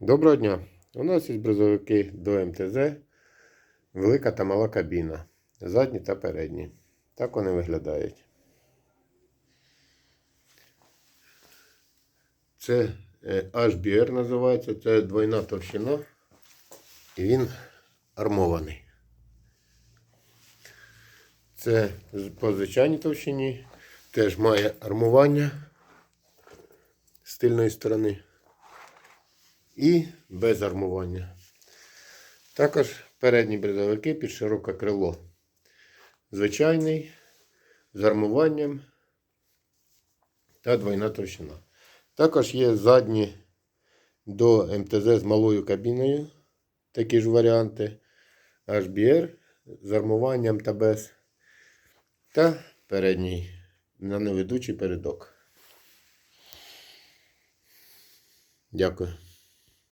Доброго дня! У нас є бризовики до МТЗ, велика та мала кабіна, задні та передні. Так вони виглядають. Це е, HBR називається, це двойна товщина. І він армований. Це по звичайній товщині, теж має армування з тильної сторони і без армування. Також передні бризовики під широке крило. Звичайний, з армуванням та двойна товщина. Також є задні до МТЗ з малою кабіною. Такі ж варіанти. HBR з армуванням та без. Та передній на неведучий передок. Дякую.